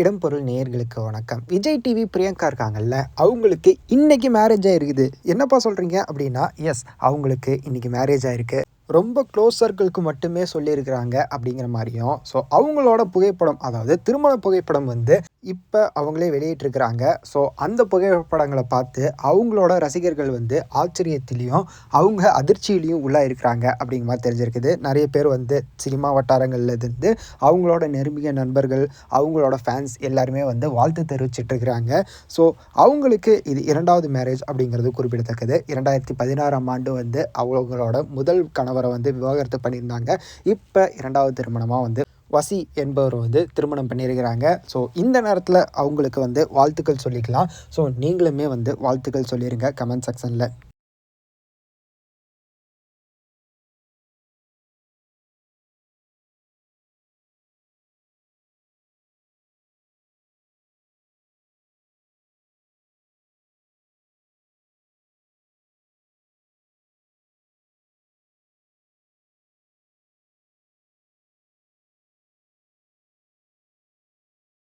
இடம்பொருள் நேயர்களுக்கு வணக்கம். விஜய் டிவி பிரியங்கா இருக்காங்கல்ல அவங்களுக்கு இன்னைக்கு மேரேஜ் ஆயிருக்குது. என்னப்பா சொல்கிறீங்க அப்படின்னா எஸ் அவங்களுக்கு இன்னைக்கு மேரேஜ் ஆயிருக்கு. ரொம்ப க்ளோஸ் சர்க்கிள்க்கு மட்டுமே சொல்லியிருக்கிறாங்க அப்படிங்கிற மாதிரியும். ஸோ அவங்களோட புகைப்படம் அதாவது திருமண புகைப்படம் வந்து இப்போ அவங்களே வெளியிட்டிருக்கிறாங்க. ஸோ அந்த புகைப்படங்களை பார்த்து அவங்களோட ரசிகர்கள் வந்து ஆச்சரியத்திலையும் அவங்க அதிர்ச்சியிலையும் உள்ளாக இருக்கிறாங்க அப்படிங்கிற மாதிரி தெரிஞ்சிருக்குது. நிறைய பேர் வந்து சினிமா வட்டாரங்கள்லேருந்து அவங்களோட நெருங்கிய நண்பர்கள் அவங்களோட ஃபேன்ஸ் எல்லாருமே வந்து வாழ்த்து தெரிவிச்சிட்டு இருக்கிறாங்க ஸோ அவங்களுக்கு இது இரண்டாவது மேரேஜ் அப்படிங்கிறது குறிப்பிடத்தக்கது. இரண்டாயிரத்தி பதினாறாம் ஆண்டு வந்து அவங்களோட முதல் கணவர் வந்து விவாகரத்து பண்ணியிருந்தாங்க. இப்போ இரண்டாவது திருமணமாக வந்து வசி என்பவர் வந்து திருமணம் பண்ணியிருக்கிறாங்க. ஸோ இந்த நேரத்தில் அவங்களுக்கு வந்து வாழ்த்துக்கள் சொல்லிக்கலாம். ஸோ நீங்களுமே வந்து வாழ்த்துக்கள் சொல்லிடுங்க கமெண்ட் செக்ஷனில்.